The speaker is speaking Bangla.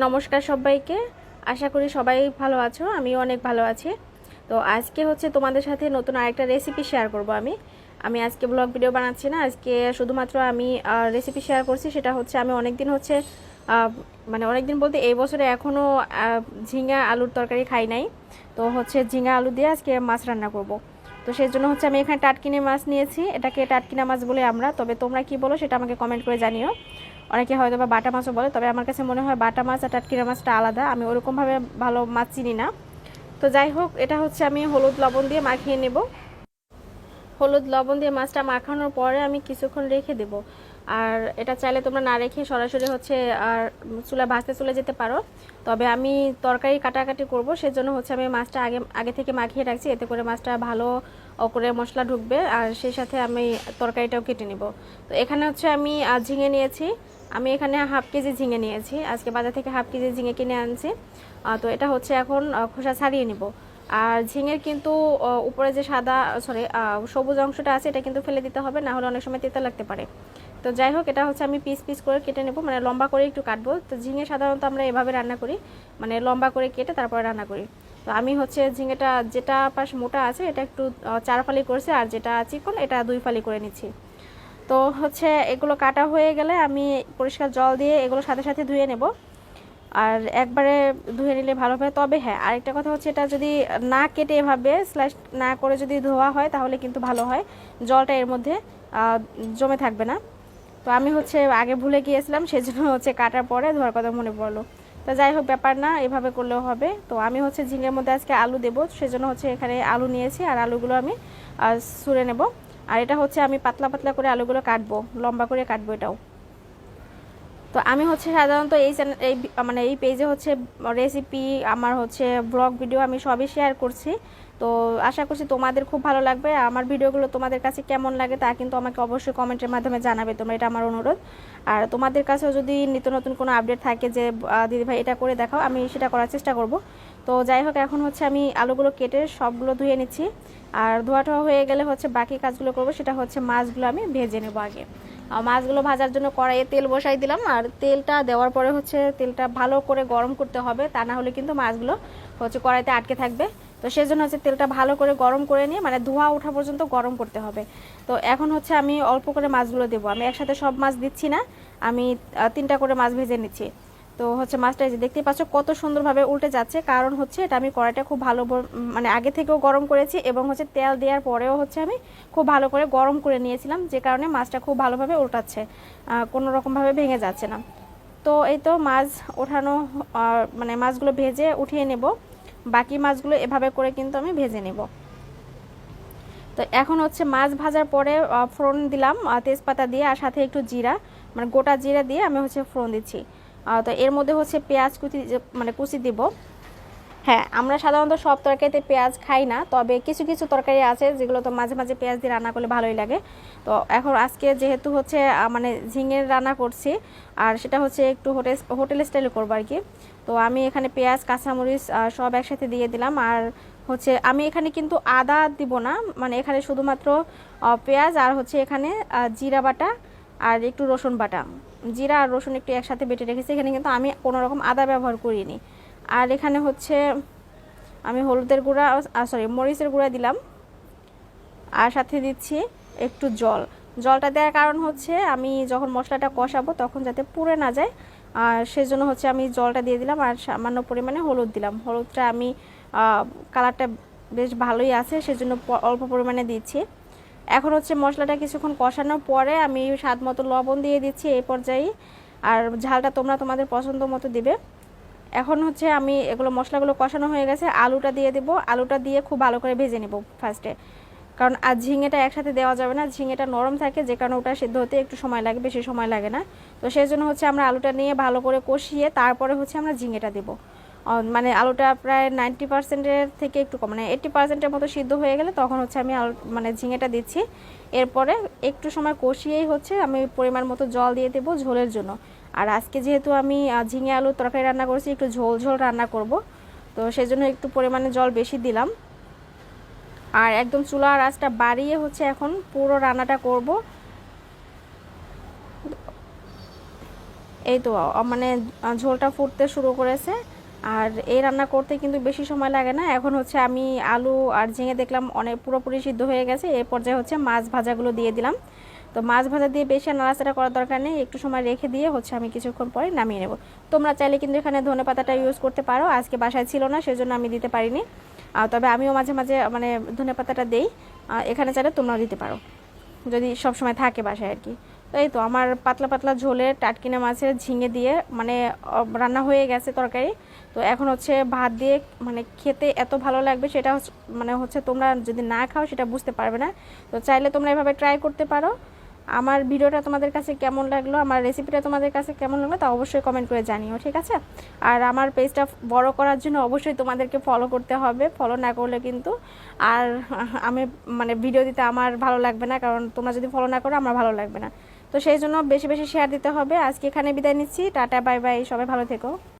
নমস্কার সবাইকে। আশা করি সবাই ভালো আছো, আমিও অনেক ভালো আছি। তো আজকে হচ্ছে তোমাদের সাথে নতুন আরেকটা রেসিপি শেয়ার করব আমি। আমি আজকে ব্লগ ভিডিও বানাচ্ছি না, আজকে শুধুমাত্র আমি রেসিপি শেয়ার করছি, সেটা হচ্ছে আমি অনেক দিন হচ্ছে মানে অনেক দিন বলতে এই বছরে এখনও ঝিঙা আলুর তরকারি খাই নাই। তো হচ্ছে ঝিঙা আলু দিয়ে আজকে মাছ রান্না করব। তো সেই জন্য হচ্ছে আমি এখানে টাটকিনে মাছ নিয়েছি। এটাকে টাটকিনা মাছ বলে আমরা, তবে তোমরা কি বলো সেটা আমাকে কমেন্ট করে জানিও। অনেকে হয়তো বা বাটা মাছও বলে, তবে আমার কাছে মনে হয় বাটা মাছ আর টাটকিরা মাছটা আলাদা। আমি ওরকমভাবে ভালো মাছ চিনি না। তো যাই হোক, এটা হচ্ছে আমি হলুদ লবণ দিয়ে মাখিয়ে নেব। হলুদ লবণ দিয়ে মাছটা মাখানোর পরে আমি কিছুক্ষণ রেখে দেব। আর এটা চাইলে তোমরা না রেখে সরাসরি হচ্ছে আর চুলা ভাজতে চলে যেতে পারো। তবে আমি তরকারি কাটাকাটি করব, সেজন্য হচ্ছে আমি মাছটা আগে আগে থেকে মাখিয়ে রাখছি। এতে করে মাছটা ভালো করে মশলা ঢুকবে। আর সেই সাথে আমি তরকারিটাও কেটে নেব। তো এখানে হচ্ছে আমি ঝিঙে নিয়েছি। আমি এখানে হাফ কেজি ঝিঙে নিয়েছি। আজকে বাজার থেকে হাফ কেজি ঝিঙে কিনে আনছি। তো এটা হচ্ছে এখন খোসা ছাড়িয়ে নিব। আর ঝিঙের কিন্তু উপরে যে সাদা সরি সবুজ অংশটা আছে, এটা কিন্তু ফেলে দিতে হবে না হলে অনেক সময় তেতো লাগতে পারে। তো যাই হোক, এটা হচ্ছে আমি পিস পিস করে কেটে নেব মানে লম্বা করে একটু কাটবো। তো ঝিঙে সাধারণত আমরা এভাবে রান্না করি মানে লম্বা করে কেটে তারপরে রান্না করি। তো আমি হচ্ছে ঝিঙেটা, যেটা পাশ মোটা আছে, এটা একটু চার ফালি করছি, আর যেটা চিকন, এটা দুই ফালি করে নিচ্ছি। তো হচ্ছে এগুলো কাটা হয়ে গেলে আমি পরিষ্কার জল দিয়ে এগুলো সাথে সাথে ধুয়ে নেব। আর একবারে ধুয়ে নিলে ভালো হয় তবে হ্যাঁ আরেকটা কথা হচ্ছে এটা যদি না কেটে এভাবে স্ল্যাশ না করে যদি ধোয়া হয় তাহলে কিন্তু ভালো হয়। জলটা এর মধ্যে জমে থাকবে না। তো আমি হচ্ছে আগে ভুলে গিয়েছিলাম, সেজন্য হচ্ছে কাটার পরে ধোয়ার কথা মনে পড়ল। তো যাই হোক, ব্যাপার না, এভাবে করলেও হবে। তো আমি হচ্ছে ঝিঙের মধ্যে আজকে আলু দেবো, সেজন্য হচ্ছে এখানে আলু নিয়েছি। আর আলুগুলো আমি ছুঁড়ে নেব। আর এটা হচ্ছে আমি পাতলা পাতলা করে আলুগুলো কাটবো, লম্বা করে কাটবো এটাও। তো আমি হচ্ছে সাধারণত এই চ্যানেল এই মানে এই পেজে হচ্ছে রেসিপি আমার হচ্ছে ব্লগ ভিডিও আমি সবই শেয়ার করছি। তো আশা করছি তোমাদের খুব ভালো লাগবে। আমার ভিডিওগুলো তোমাদের কাছে কেমন লাগে তা কিন্তু আমাকে অবশ্যই কমেন্টের মাধ্যমে জানাবে, তোমরা এটা আমার অনুরোধ। আর তোমাদের কাছেও যদি নিত্য নতুন কোনো আপডেট থাকে যে দিদিভাই এটা করে দেখাও, আমি সেটা করার চেষ্টা করব। তো যাই হোক এখন হচ্ছে আমি আলুগুলো কেটে সবগুলো ধুয়ে নিচ্ছি। আর ধোয়াটা হয়ে গেলে হচ্ছে বাকি কাজগুলো করব, সেটা হচ্ছে মাছগুলো আমি ভেজে নেব আগে। মাছগুলো ভাজার জন্য কড়াইয়ে তেল বসাই দিলাম, আর তেলটা দেওয়ার পরে হচ্ছে তেলটা ভালো করে গরম করতে হবে, তা না হলে কিন্তু মাছগুলো হচ্ছে কড়াইতে আটকে থাকবে। তো সেই জন্য হচ্ছে তেলটা ভালো করে গরম করে নিয়ে মানে ধোঁয়া ওঠা পর্যন্ত গরম করতে হবে। তো এখন হচ্ছে আমি অল্প করে মাছগুলো দেবো। আমি একসাথে সব মাছ দিচ্ছি না, আমি তিনটা করে মাছ ভেজে নিচ্ছি। তো হচ্ছে মাছটা যে দেখতে পাচ্ছ কত সুন্দরভাবে উল্টে যাচ্ছে। কারণ হচ্ছে এটা আমি কড়াইটা খুব ভালো মানে আগে থেকেও গরম করেছি এবং হচ্ছে তেল দেওয়ার পরেও হচ্ছে আমি খুব ভালো করে গরম করে নিয়েছিলাম, যে কারণে মাছটা খুব ভালোভাবে উল্টাচ্ছে কোনো রকমভাবে ভেঙে যাচ্ছে না। তো এই তো মাছ ওঠানো মানে মাছগুলো ভেজে উঠিয়ে নেব। বাকি মাছগুলো এভাবে করে কিন্তু আমি ভেজে নেব। তো এখন হচ্ছে মাছ ভাজার পরে ফোড়ন দিলাম তেজপাতা দিয়ে আর সাথে একটু জিরা মানে গোটা জিরা দিয়ে আমি হচ্ছে ফোড়ন দিচ্ছি। তো এর মধ্যে হচ্ছে পেঁয়াজ কুচি মানে কুচি দিব। হ্যাঁ আমরা সাধারণত সব তরকারিতে পেঁয়াজ খাই না, তবে কিছু কিছু তরকারি আছে যেগুলো তো মাঝে মাঝে পেঁয়াজ দিয়ে রান্না করলে ভালোই লাগে। তো এখন আজকে যেহেতু হচ্ছে মানে ঝিঙের রান্না করছি, আর সেটা হচ্ছে একটু হোটেল হোটেল স্টাইলে করব আর কি। তো আমি এখানে পেঁয়াজ, কাঁচামরিচ সব একসাথে দিয়ে দিলাম। আর হচ্ছে আমি এখানে কিন্তু আদা দিব না মানে এখানে শুধুমাত্র পেঁয়াজ আর হচ্ছে এখানে জিরা বাটা আর একটু রসুন বাটা। জিরা আর রসুন একটু একসাথে বেটে রেখেছি। এখানে কিন্তু আমি কোনো রকম আদা ব্যবহার করিনি। আর এখানে হচ্ছে আমি হলুদের গুঁড়া সরি মরিচের গুঁড়া দিলাম। আর সাথে দিচ্ছি একটু জল। জলটা দেওয়ার কারণ হচ্ছে আমি যখন মশলাটা কষাবো তখন যাতে পুড়ে না যায়। আর সেজন্য হচ্ছে আমি জলটা দিয়ে দিলাম আর সামান্য পরিমাণে হলুদ দিলাম। হলুদটা আমি কালারটা বেশ ভালোই আছে, সেজন্য অল্প পরিমাণে দিচ্ছি। এখন হচ্ছে মশলাটা কিছুক্ষণ কষানোর পরে আমি স্বাদ মতো লবণ দিয়ে দিচ্ছি এই পর্যায়ে। আর ঝালটা তোমরা তোমাদের পছন্দ মতো দিবে। এখন হচ্ছে আমি এগুলো মশলাগুলো কষানো হয়ে গেছে, আলুটা দিয়ে দেব। আলুটা দিয়ে খুব ভালো করে ভেজে নেব ফার্স্টে কারণ আর ঝিঙেটা একসাথে দেওয়া যাবে না, ঝিঙেটা নরম থাকে, যে কারণে ওটা সিদ্ধ হতে একটু সময় লাগে, বেশি সময় লাগে না। তো সেই জন্য হচ্ছে আমরা আলুটা নিয়ে ভালো করে কষিয়ে তারপরে হচ্ছে আমরা ঝিঙেটা দেবো। মানে আলুটা প্রায় নাইনটি পার্সেন্টের থেকে একটু কম মানে এইট্টি পার্সেন্টের মতো সিদ্ধ হয়ে গেলে তখন হচ্ছে আমি আলু মানে ঝিঙেটা দিচ্ছি। এরপরে একটু সময় কষিয়েই হচ্ছে আমি পরিমাণ মতো জল দিয়ে দেবো ঝোলের জন্য। আর আজকে যেহেতু আমি ঝিঙে আলুর তরকারি রান্না করছি, একটু ঝোল ঝোল রান্না করব। তো সেই জন্য একটু পরিমাণে জল বেশি দিলাম। আর একদম চুলার আঁচটা বাড়িয়ে হচ্ছে এখন পুরো রান্নাটা করব। এই তো মানে ঝোলটা ফুটতে শুরু করেছে। আর এই রান্না করতে কিন্তু বেশি সময় লাগে না। এখন হচ্ছে আমি আলু আর ঝিঙে দেখলাম অনেক পুরোপুরি সিদ্ধ হয়ে গেছে। এই পর্যায়ে হচ্ছে মাছ ভাজাগুলো দিয়ে দিলাম। তো মাছ ভাজা দিয়ে বেশি নাড়াচাড়া করার দরকার নেই। একটু সময় রেখে দিয়ে হচ্ছে আমি কিছুক্ষণ পরে নামিয়ে নেব। তোমরা চাইলে কিন্তু এখানে ধনে পাতাটা ইউজ করতে পারো। আজকে বাসায় ছিল না, সেজন্য আমি দিতে পারিনি। আর তবে আমিও মাঝে মাঝে মানে ধনে পাতাটা দেই। এখানে চাইলে তোমরাও দিতে পারো। যদি সব সময় থাকে বাসায় আর কি। তো এই তো আমার পাতলা পাতলা ঝোলে টাটকিনা মাছের ঝিঙে দিয়ে মানে রান্না হয়ে গেছে তরকারি। তো এখন হচ্ছে ভাত দিয়ে মানে খেতে এত ভালো লাগবে সেটা মানে হচ্ছে তোমরা যদি না খাও সেটা বুঝতে পারবে না। তো চাইলে তোমরা এভাবে ট্রাই করতে পারো। আমার ভিডিওটা তোমাদের কাছে কেমন লাগল, আমার রেসিপিটা তোমাদের কাছে কেমন লাগল তা অবশ্যই কমেন্ট করে জানিও, ঠিক আছে? আর আমার পেজটা বড় করার জন্য অবশ্যই তোমাদেরকে ফলো করতে হবে ফলো না করলে কিন্তু আর আমি মানে ভিডিও দিতে আমার ভালো লাগবে না, কারণ তোমরা যদি ফলো না করো, আমার ভালো লাগবে না। তো সেই জন্য বেশি বেশি শেয়ার দিতে হবে। আজকে এখানে বিদায় নিচ্ছি। Tata, bye bye. সবাই ভালো থেকো।